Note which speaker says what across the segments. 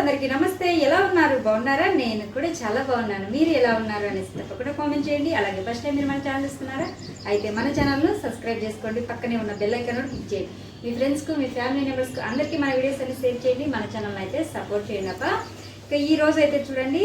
Speaker 1: అందరికీ నమస్తే. ఎలా ఉన్నారు? బాగున్నారా? నేను కూడా చాలా బాగున్నాను. మీరు ఎలా ఉన్నారు అనేసి తప్పకుండా కామెంట్ చేయండి. అలాగే ఫస్ట్ టైం మీరు మన ఛానల్ ఇస్తున్నారా అయితే మన ఛానల్ను సబ్స్క్రైబ్ చేసుకోండి. పక్కనే ఉన్న బెల్ ఐకాన్ క్లిక్ చేయండి. మీ ఫ్రెండ్స్కు మీ ఫ్యామిలీ మెంబర్స్కు అందరికీ మన వీడియోస్ అన్ని షేర్ చేయండి. మన ఛానల్ అయితే సపోర్ట్ చేయండి అప్ప ఇక ఈ రోజు అయితే చూడండి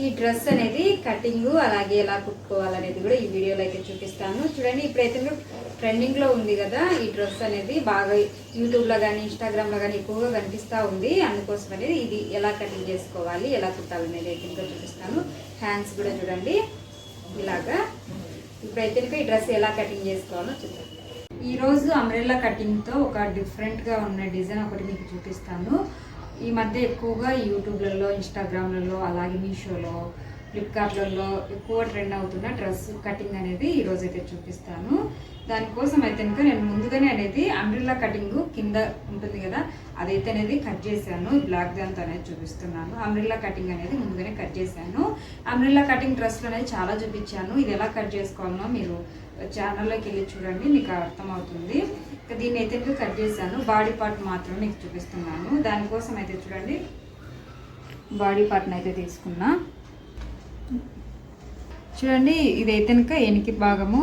Speaker 1: ఈ డ్రెస్ అనేది కటింగ్ అలాగే ఎలా కుట్టుకోవాలనేది కూడా ఈ వీడియోలో అయితే చూపిస్తాను. చూడండి ఇప్పుడైతే ట్రెండింగ్ ట్రెండింగ్లో ఉంది కదా ఈ డ్రెస్ అనేది బాగా యూట్యూబ్లో కానీ ఇన్స్టాగ్రామ్లో కానీ ఎక్కువగా కనిపిస్తూ ఉంది. అందుకోసం అనేది ఇది ఎలా కటింగ్ చేసుకోవాలి ఎలా కుట్టాలనేది అయితే ఇంకా చూపిస్తాను. హ్యాండ్స్ కూడా చూడండి ఇలాగా. ఇప్పుడైతే ఈ డ్రెస్ ఎలా కటింగ్ చేసుకోవాలో చూద్దాం. ఈరోజు రోజు అంబ్రెల్లా ఒక డిఫరెంట్గా ఉన్న డిజైన్ ఒకటి మీకు చూపిస్తాను. ఈ మధ్య ఎక్కువగా యూట్యూబ్లలో ఇన్స్టాగ్రామ్లలో అలాగే మీషోలో ఫ్లిప్కార్ట్లలో ఎక్కువ ట్రెండ్ అవుతున్న డ్రెస్ కటింగ్ అనేది ఈరోజు అయితే చూపిస్తాను. దానికోసం అయితే కనుక నేను ముందుగానే అనేది అంబ్రిల్లా కటింగ్ కింద ఉంటుంది కదా అదైతే అనేది కట్ చేశాను. బ్లాక్ దాంతో అనేది చూపిస్తున్నాను. అంబ్రిల్లా కటింగ్ అనేది ముందుగానే కట్ చేశాను. అంబ్రిల్లా కటింగ్ డ్రెస్లు అనేది చాలా చూపించాను. ఇది ఎలా కట్ చేసుకోవాలో మీరు ఛానల్లోకి వెళ్ళి చూడండి మీకు అర్థమవుతుంది. దీన్ని అయితే ఇంకా కట్ చేశాను. బాడీ పార్ట్ మాత్రం మీకు చూపిస్తున్నాను. దానికోసం అయితే చూడండి. బాడీ పార్ట్ని అయితే తీసుకున్నా. చూడండి ఇదైతే కనుక ఎనికి భాగము.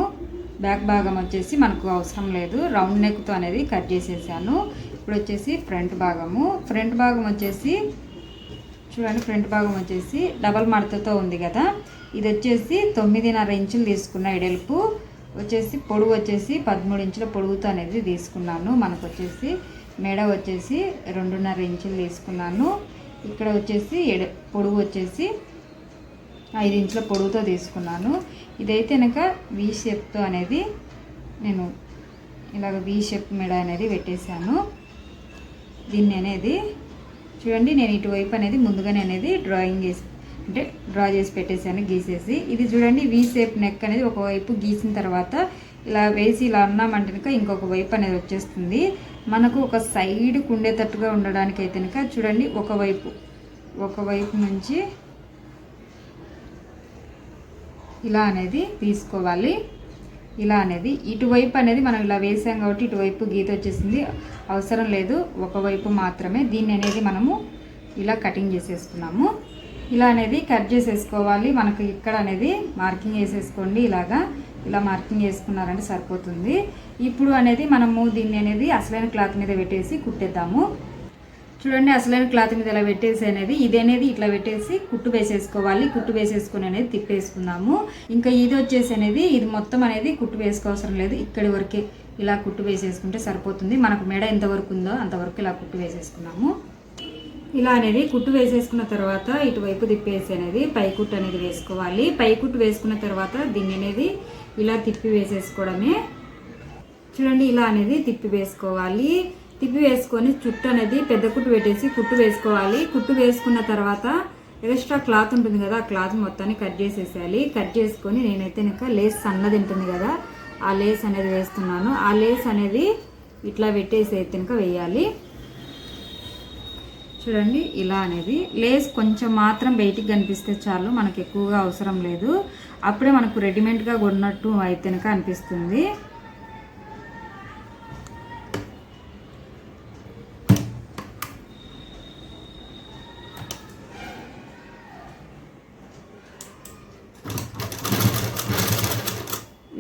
Speaker 1: బ్యాక్ భాగం వచ్చేసి మనకు అవసరం లేదు. రౌండ్ నెక్తో అనేది కట్ చేసేసాను. ఇప్పుడు వచ్చేసి ఫ్రంట్ భాగము. ఫ్రంట్ భాగం వచ్చేసి చూడండి ఫ్రంట్ భాగం వచ్చేసి డబల్ మడతతో ఉంది కదా. ఇది వచ్చేసి తొమ్మిదిన్నర ఇంచులు తీసుకున్న ఎడల్పు. వచ్చేసి పొడవు వచ్చేసి పదమూడు ఇంచుల పొడవుతో అనేది తీసుకున్నాను. మనకు వచ్చేసి మెడ వచ్చేసి రెండున్నర ఇంచులు తీసుకున్నాను. ఇక్కడ వచ్చేసి ఎడ పొడవు వచ్చేసి ఐదు ఇంచుల పొడవుతో తీసుకున్నాను. ఇదైతే కనుక వీ షేప్తో అనేది నేను ఇలాగ వీ షేప్ మెడ అనేది పెట్టేశాను. దీన్ని అనేది చూడండి నేను ఇటువైపు అనేది ముందుగానే అనేది డ్రాయింగ్ చేసి అంటే డ్రా చేసి పెట్టేశాను గీసేసి. ఇది చూడండి వీ షేప్ నెక్ అనేది ఒకవైపు గీసిన తర్వాత ఇలా వేసి ఇలా అన్నామంటే కనుక ఇంకొక వైపు అనేది వచ్చేస్తుంది. మనకు ఒక సైడ్ ఉండేటట్టుగా ఉండడానికి అయితే కనుక చూడండి ఒకవైపు ఒకవైపు నుంచి ఇలా అనేది తీసుకోవాలి. ఇలా అనేది ఇటువైపు అనేది మనం ఇలా వేసాం కాబట్టి ఇటువైపు గీత వచ్చేసింది. అవసరం లేదు ఒకవైపు మాత్రమే దీన్ని అనేది మనము ఇలా కటింగ్ చేసేసుకున్నాము. ఇలా అనేది కట్ చేసేసుకోవాలి. మనకు ఇక్కడ అనేది మార్కింగ్ వేసేసుకోండి ఇలాగా. ఇలా మార్కింగ్ చేసుకున్నారంటే సరిపోతుంది. ఇప్పుడు అనేది మనము దీన్ని అనేది అసలైన క్లాత్ మీద పెట్టేసి కుట్టేద్దాము. చూడండి అసలైన క్లాత్ మీద ఇలా పెట్టేసి అనేది ఇది అనేది ఇట్లా పెట్టేసి కుట్టు వేసేసుకోవాలి. కుట్టు వేసేసుకొని అనేది తిప్పేసుకుందాము ఇంకా ఇది వచ్చేసి అనేది ఇది మొత్తం అనేది కుట్టు వేసుకోవసరం లేదు. ఇక్కడి వరకే ఇలా కుట్టు వేసేసుకుంటే సరిపోతుంది. మనకు మెడ ఎంతవరకు ఉందో అంతవరకు ఇలా కుట్టు వేసేసుకున్నాము. ఇలా అనేది కుట్టు వేసేసుకున్న తర్వాత ఇటువైపు తిప్పేసి అనేది పైకుట్టు అనేది వేసుకోవాలి. పైకుట్టు వేసుకున్న తర్వాత దీన్ని అనేది ఇలా తిప్పి వేసేసుకోవడమే. చూడండి ఇలా అనేది తిప్పి వేసుకోవాలి. తిప్పి వేసుకొని చుట్టూ అనేది పెద్ద కుట్టు పెట్టేసి కుట్టు వేసుకోవాలి. కుట్టు వేసుకున్న తర్వాత ఎక్స్ట్రా క్లాత్ ఉంటుంది కదా ఆ క్లాత్ మొత్తాన్ని కట్ చేసేసేయాలి. కట్ చేసుకొని నేనైతే ఇంకా లేస్ సన్నది ఉంటుంది కదా ఆ లేస్ అనేది వేస్తున్నాను. ఆ లేస్ అనేది ఇట్లా పెట్టేసి అయితే ఇంకా వేయాలి. చూడండి ఇలా అనేది. లేస్ కొంచెం మాత్రం బయటికి కనిపిస్తే చాలు మనకు ఎక్కువగా అవసరం లేదు. అప్పుడే మనకు రెడీమేడ్గా కొన్నట్టు అయితే అనిపిస్తుంది.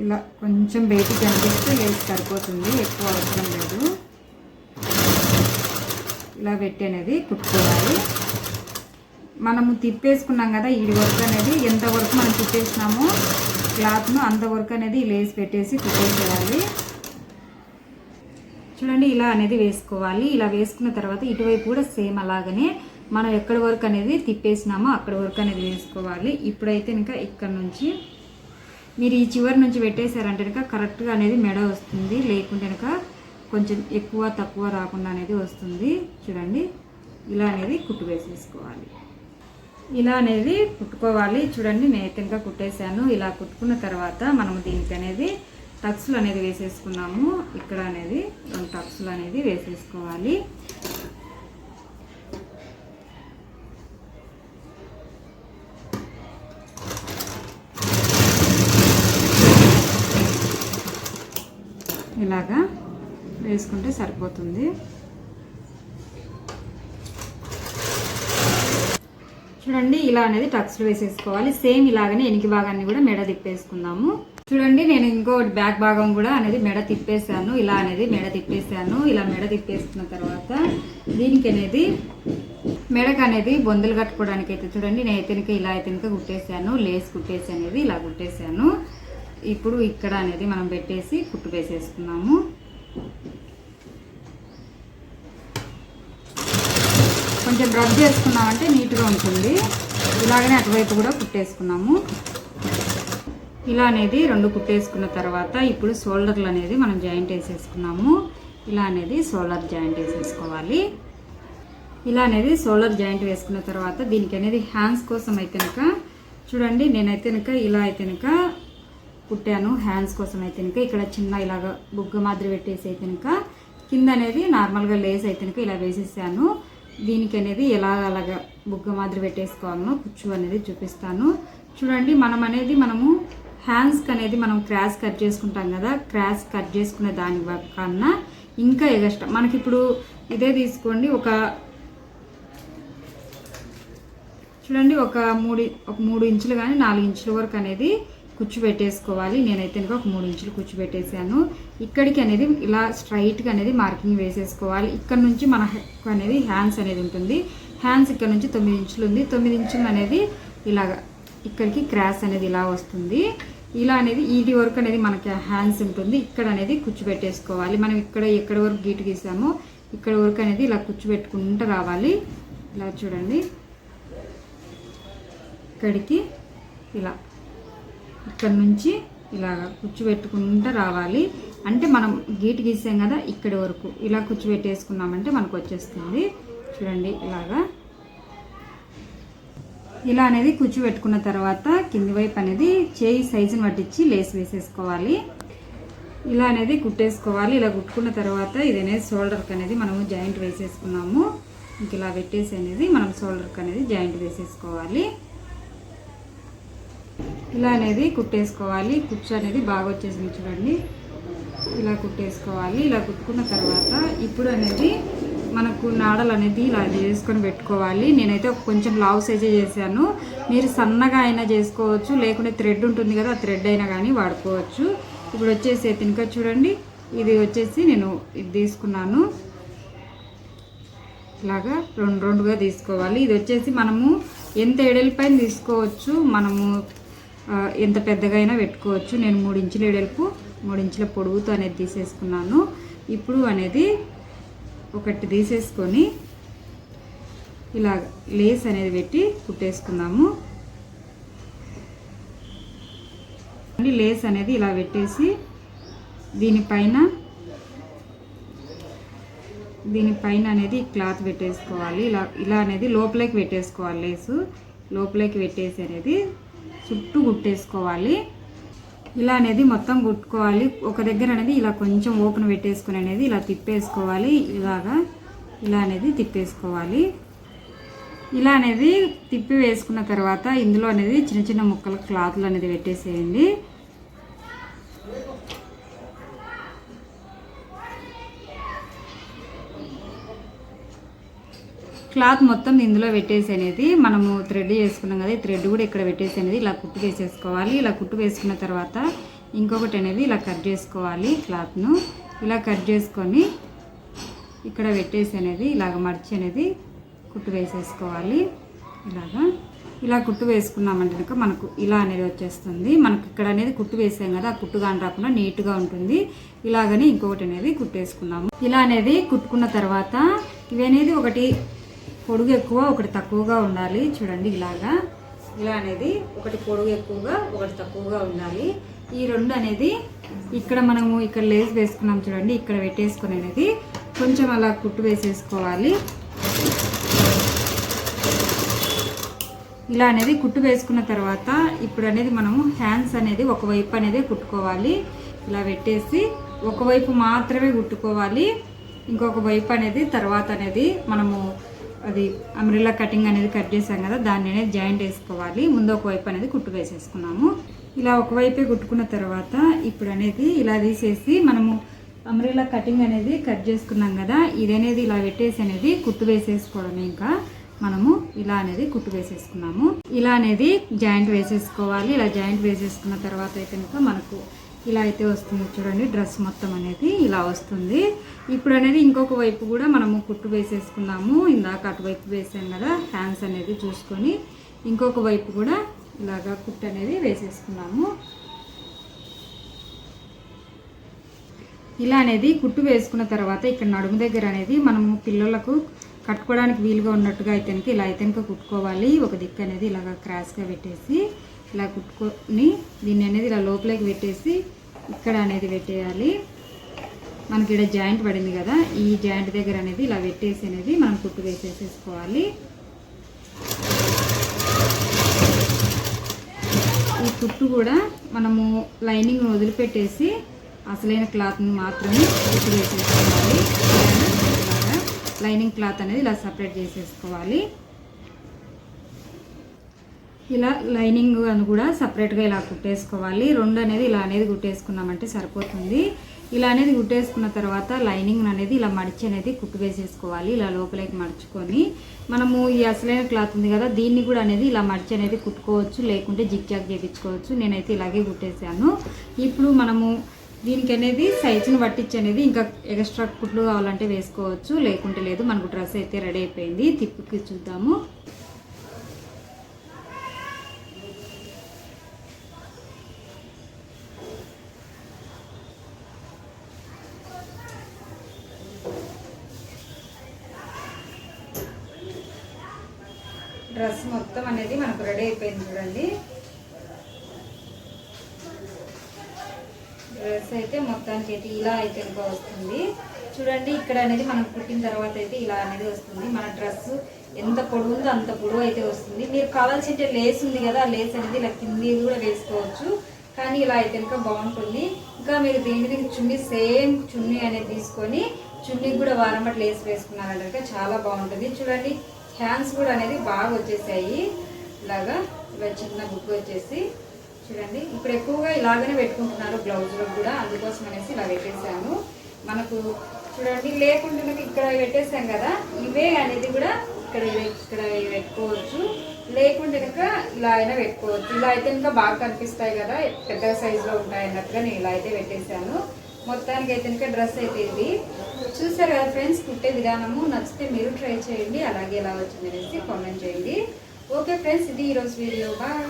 Speaker 1: ఇలా కొంచెం బయటికి కనిపిస్తే లేస్ సరిపోతుంది ఎక్కువ అవసరం లేదు. ఇలా పెట్టి అనేది కుట్టుకోవాలి. మనము తిప్పేసుకున్నాం కదా ఈ వర్క్ అనేది ఎంతవరకు మనం తిప్పేసినామో క్లాత్ను అంతవరకు అనేది లేసి పెట్టేసి కుట్టేసేయాలి. చూడండి ఇలా అనేది వేసుకోవాలి. ఇలా వేసుకున్న తర్వాత ఇటువైపు కూడా సేమ్ అలాగనే మనం ఎక్కడి వరకు అనేది తిప్పేసినామో అక్కడి వరకు అనేది వేసుకోవాలి. ఇప్పుడైతే ఇంకా ఇక్కడ నుంచి మీరు ఈ చివరి నుంచి పెట్టేశారంటే కనుక కరెక్ట్గా అనేది మెడ వస్తుంది. లేకుంటే కనుక కొంచెం ఎక్కువ తక్కువ రాకుండా అనేది వస్తుంది. చూడండి. ఇలా అనేది కుట్టు వేసేసుకోవాలి. ఇలా అనేది కుట్టుకోవాలి. చూడండి నేనైతే ఇంకా కుట్టేశాను. ఇలా కుట్టుకున్న తర్వాత మనము దీనికి అనేది టక్స్లు అనేది వేసేసుకున్నాము. ఇక్కడ అనేది రెండు టక్స్లు అనేది వేసేసుకోవాలి. ఇలాగా వేసుకుంటే సరిపోతుంది. చూడండి ఇలా అనేది టక్స్లు వేసేసుకోవాలి. సేమ్ ఇలాగనే ఎనికి భాగాన్ని కూడా మెడ తిప్పేసుకుందాము. చూడండి నేను ఇంకోటి బ్యాక్ భాగం కూడా అనేది మెడ తిప్పేసాను ఇలా అనేది మెడ తిప్పేసాను ఇలా మెడ తిప్పేసుకున్న తర్వాత దీనికి అనేది మెడకు అనేది బొందలు కట్టుకోవడానికి అయితే చూడండి నేను అయితే ఇలా అయితే కుట్టేసాను లేస్ కుట్టేసి అనేది ఇలా కుట్టేసాను ఇప్పుడు ఇక్కడ అనేది మనం పెట్టేసి కుట్టు వేసేసుకున్నాము. కొంచెం రబ్ చేసుకున్నామంటే నీట్గా ఉంటుంది. ఇలాగనే అటువైపు కూడా కుట్టేసుకున్నాము. ఇలా అనేది రెండు కుట్టేసుకున్న తర్వాత ఇప్పుడు షోల్డర్లు అనేది మనం జాయింట్ వేసేసుకున్నాము. ఇలా అనేది షోల్డర్ జాయింట్ వేసేసుకోవాలి. ఇలా అనేది షోల్డర్ జాయింట్ వేసుకున్న తర్వాత దీనికి అనేది హ్యాండ్స్ కోసం అయితే కనుక చూడండి నేనైతే కనుక ఇలా అయితే కనుక కుట్టాను హ్యాండ్స్ కోసం అయితే కనుక. ఇక్కడ చిన్న ఇలాగ బుగ్గ మాదిరి పెట్టేసి అయితే కనుక కింద అనేది నార్మల్గా లేస్ అయితే కనుక ఇలా వేసేసాను. దీనికి అనేది ఎలా అలాగ బుగ్గ మాదిరి పెట్టేసుకోవాలనో కుచ్చు అనేది చూపిస్తాను. చూడండి మనం అనేది మనము హ్యాండ్స్కి అనేది మనం క్రాస్ కట్ చేసుకుంటాం కదా క్రాస్ కట్ చేసుకునే దాని కన్నా ఇంకా ఎగస్ట్రా మనకి ఇప్పుడు ఇదే తీసుకోండి ఒక చూడండి ఒక మూడు ఒక మూడు ఇంచులు కానీ నాలుగు ఇంచుల వరకు అనేది కుచ్చు పెట్టేసుకోవాలి నేనైతే ఇంకా ఒక మూడు ఇంచులు కుచ్చు ఇక్కడికి అనేది ఇలా స్ట్రైట్గా అనేది మార్కింగ్ వేసేసుకోవాలి. ఇక్కడ నుంచి మన అనేది హ్యాండ్స్ అనేది ఉంటుంది. హ్యాండ్స్ ఇక్కడ నుంచి తొమ్మిది ఇంచులు ఉంది. తొమ్మిది ఇంచులు అనేది ఇలాగ ఇక్కడికి క్రాస్ అనేది ఇలా వస్తుంది. ఇలా అనేది ఈటి వరకు అనేది మనకి హ్యాండ్స్ ఉంటుంది. ఇక్కడ అనేది కుచ్చు పెట్టేసుకోవాలి మనం ఇక్కడ ఎక్కడ వరకు గీటు గీసామో ఇక్కడ వరకు అనేది ఇలా కుచ్చు పెట్టుకుంటూ రావాలి. ఇలా చూడండి. ఇక్కడికి ఇలా. ఇక్కడ నుంచి ఇలా కూర్చోబెట్టుకుంటూ రావాలి. అంటే మనం గీటు గీసాం కదా ఇక్కడి వరకు. ఇలా కూర్చోబెట్టేసుకున్నామంటే మనకు వచ్చేస్తుంది. చూడండి ఇలాగా. ఇలా అనేది కూర్చోబెట్టుకున్న తర్వాత కింది వైపు అనేది చేయి సైజుని పట్టించి లేస్ వేసేసుకోవాలి. ఇలా అనేది కుట్టేసుకోవాలి. ఇలా కుట్టుకున్న తర్వాత ఇది అనేది షోల్డర్కి అనేది మనము జాయింట్ వేసేసుకున్నాము. ఇంక ఇలా పెట్టేసి అనేది మనం షోల్డర్కి అనేది జాయింట్ వేసేసుకోవాలి. ఇలా అనేది కుట్టేసుకోవాలి. కుచ్చు అనేది బాగా వచ్చేసింది చూడండి. ఇలా కుట్టేసుకోవాలి. ఇలా కుట్టుకున్న తర్వాత ఇప్పుడు అనేది మనకు నాడలు అనేది ఇలా చేసుకొని పెట్టుకోవాలి. నేనైతే కొంచెం లావ్ సైజే చేశాను. మీరు సన్నగా అయినా చేసుకోవచ్చు. లేకుంటే థ్రెడ్ ఉంటుంది కదా ఆ థ్రెడ్ అయినా కానీ వాడుకోవచ్చు. ఇప్పుడు వచ్చేసి తినక చూడండి. ఇది వచ్చేసి నేను ఇది తీసుకున్నాను. ఇలాగా రెండు రెండుగా తీసుకోవాలి. ఇది వచ్చేసి మనము ఎంత ఎడల్పైన తీసుకోవచ్చు? మనము ఎంత పెద్దగా అయినా పెట్టుకోవచ్చు. నేను మూడు ఇంచుల ఎడల్పు మూడు ఇంచుల పొడుగుతో అనేది తీసేసుకున్నాను. ఇప్పుడు అనేది ఒకటి తీసేసుకొని ఇలా లేస్ అనేది పెట్టి కుట్టేసుకుందాము. లేస్ అనేది ఇలా పెట్టేసి దీనిపైన దీనిపైన అనేది క్లాత్ పెట్టేసుకోవాలి. ఇలా ఇలా అనేది లోపలికి పెట్టేసుకోవాలి లేసు. లోపలికి పెట్టేసి అనేది చుట్టూ కుట్టేసుకోవాలి ఇలా అనేది మొత్తం కుట్టుకోవాలి ఒక దగ్గర అనేది ఇలా కొంచెం ఓపెన్ పెట్టేసుకుని అనేది ఇలా తిప్పేసుకోవాలి. ఇలాగా ఇలా అనేది తిప్పేసుకోవాలి. ఇలా అనేది తిప్పి వేసుకున్న తర్వాత ఇందులో అనేది చిన్న చిన్న ముక్కలు క్లాత్లు అనేది పెట్టేసేయండి. క్లాత్ మొత్తం ఇందులో పెట్టేసి అనేది మనము థ్రెడ్ చేసుకున్నాం కదా ఈ థ్రెడ్ కూడా ఇక్కడ పెట్టేసి అనేది ఇలా కుట్టు వేసేసుకోవాలి. ఇలా కుట్టు వేసుకున్న తర్వాత ఇంకొకటి అనేది ఇలా కట్ చేసుకోవాలి క్లాత్ను. ఇలా కట్ చేసుకొని ఇక్కడ పెట్టేసి అనేది ఇలాగ మడిచి అనేది కుట్టు వేసేసుకోవాలి. ఇలాగా. ఇలా కుట్టు వేసుకున్నామంటే కనుక మనకు ఇలా అనేది వచ్చేస్తుంది. మనకు ఇక్కడ అనేది కుట్టు వేసాం కదా ఆ కుట్టు కాని రాకుండా నీట్గా ఉంటుంది. ఇలాగని ఇంకొకటి అనేది కుట్టేసుకున్నాము. ఇలా అనేది కుట్టుకున్న తర్వాత ఇవి అనేది ఒకటి పొడుగు ఎక్కువ ఒకటి తక్కువగా ఉండాలి. చూడండి ఇలాగా. ఇలా అనేది ఒకటి పొడుగు ఎక్కువగా ఒకటి తక్కువగా ఉండాలి. ఈ రెండు అనేది ఇక్కడ మనము ఇక్కడ లేస్ వేసుకున్నాం చూడండి. ఇక్కడ పెట్టేసుకొని అనేది కొంచెం అలా కుట్టు వేసేసుకోవాలి. ఇలా అనేది కుట్టు వేసుకున్న తర్వాత ఇప్పుడు అనేది మనము హ్యాండ్స్ అనేది ఒకవైపు అనేది కుట్టుకోవాలి. ఇలా పెట్టేసి ఒకవైపు మాత్రమే కుట్టుకోవాలి. ఇంకొక వైపు అనేది తర్వాత అనేది మనము అది అమ్రిల్లా కటింగ్ అనేది కట్ చేసాం కదా దాన్ని అనేది జాయింట్ వేసుకోవాలి. ముందు ఒక వైపు అనేది కుట్టు వేసేసుకున్నాము. ఇలా ఒకవైపే కుట్టుకున్న తర్వాత ఇప్పుడు అనేది ఇలా తీసేసి మనము అమ్రిల్లా కటింగ్ అనేది కట్ చేసుకున్నాం కదా ఇది అనేది ఇలా పెట్టేసి అనేది కుట్టు వేసేసుకోవడం ఇంకా. మనము ఇలా అనేది కుట్టు వేసేసుకున్నాము. ఇలా అనేది జాయింట్ వేసేసుకోవాలి. ఇలా జాయింట్ వేసేసుకున్న తర్వాత అయితే కనుక మనకు ఇలా అయితే వస్తుంది చూడండి డ్రెస్ మొత్తం అనేది ఇలా వస్తుంది. ఇప్పుడు అనేది ఇంకొక వైపు కూడా మనము కుట్టు వేసేసుకున్నాము. ఇందాక అటువైపు వేసాం కదా హ్యాండ్స్ అనేది చూసుకొని ఇంకొక వైపు కూడా ఇలాగా కుట్టు అనేది వేసేసుకున్నాము. ఇలా అనేది కుట్టు వేసుకున్న తర్వాత ఇక్కడ నడుము దగ్గర అనేది మనము పిల్లలకు కట్టుకోవడానికి వీలుగా ఉన్నట్టుగా అయితే ఇలా అయితే కుట్టుకోవాలి. ఒక దిక్కు అనేది ఇలాగ క్రాష్గా పెట్టేసి ఇలా కుట్టుకొని దీన్ని అనేది ఇలా లోపలికి పెట్టేసి ఇక్కడ అనేది పెట్టేయాలి. మనకి ఇక్కడ జాయింట్ పడింది కదా ఈ జాయింట్ దగ్గర అనేది ఇలా పెట్టేసి అనేది మనం కుట్టు వేసేసేసుకోవాలి. ఈ కుట్టు కూడా మనము లైనింగ్ వదిలిపెట్టేసి అసలైన క్లాత్ని మాత్రమే కుట్టు వేసేసుకోవాలి. లైనింగ్ క్లాత్ అనేది ఇలా సపరేట్ చేసేసుకోవాలి. ఇలా లైనింగ్ అని కూడా సపరేట్గా ఇలా కుట్టేసుకోవాలి. రెండు అనేది ఇలా అనేది కుట్టేసుకున్నామంటే సరిపోతుంది. ఇలా అనేది కుట్టేసుకున్న తర్వాత లైనింగ్ అనేది ఇలా మడిచి అనేది కుట్టు వేసేసుకోవాలి ఇలా లోపలికి మడుచుకొని మనము ఈ అసలైన క్లాత్ ఉంది కదా దీన్ని కూడా అనేది ఇలా మడిచి అనేది కుట్టుకోవచ్చు. లేకుంటే జిగ్ జాగ్ చేయించుకోవచ్చు నేనైతే ఇలాగే కుట్టేశాను. ఇప్పుడు మనము దీనికి అనేది సైజుని పట్టించి అనేది ఇంకా ఎక్స్ట్రా కుట్లు కావాలంటే వేసుకోవచ్చు. లేకుంటే లేదు మనకు డ్రెస్ అయితే రెడీ అయిపోయింది. తిప్పుకి చూద్దాము. డ్రెస్ మొత్తం అనేది మనకు రెడీ అయిపోయింది చూడండి. డ్రెస్ అయితే మొత్తానికి అయితే ఇలా అయితే ఇంకా వస్తుంది. చూడండి ఇక్కడ అనేది మనం కుట్టిన తర్వాత అయితే ఇలా అనేది వస్తుంది. మన డ్రెస్ ఎంత పొడవు ఉందో అంత పొడవు అయితే వస్తుంది. మీరు కావాల్సింటే లేస్ ఉంది కదా ఆ లేస్ అనేది ఇలా కింది కూడా వేసుకోవచ్చు. కానీ ఇలా అయితే ఇంకా బాగుంటుంది. ఇంకా మీరు దీని మీద చున్నీ సేమ్ చున్నీ అనేది తీసుకొని చున్నీకి కూడా వారం బట్టి లేస్ వేసుకున్నారంటే చాలా బాగుంటుంది. చూడండి హ్యాండ్స్ కూడా అనేది బాగా వచ్చేసాయి. ఇలాగా ఇలా చిన్న బుక్ వచ్చేసి చూడండి. ఇప్పుడు ఎక్కువగా ఇలాగనే పెట్టుకుంటున్నారు బ్లౌజ్లో కూడా. అందుకోసం అనేసి ఇలా పెట్టేసాను మనకు చూడండి లేకుండా ఇక్కడ పెట్టేసాం కదా. ఇవే అనేది కూడా ఇక్కడ ఇక్కడ పెట్టుకోవచ్చు. లేకుంటే కనుక ఇలా అయినా పెట్టుకోవచ్చు. ఇలా అయితే ఇంకా బాగా కనిపిస్తాయి కదా. పెద్ద సైజులో ఉంటాయి అన్నట్టుగా నేను ఇలా అయితే పెట్టేశాను. మొత్తానికి అయితే ఇంకా డ్రెస్ అయితే ఇది. చూసారు కదా ఫ్రెండ్స్ కుట్టే విధానము. నచ్చితే మీరు ట్రై చేయండి. అలాగే ఎలా వచ్చింది అనేసి కామెంట్ చేయండి. ఓకే ఫ్రెండ్స్ ఇది ఈరోజు వీడియో. బాయ్.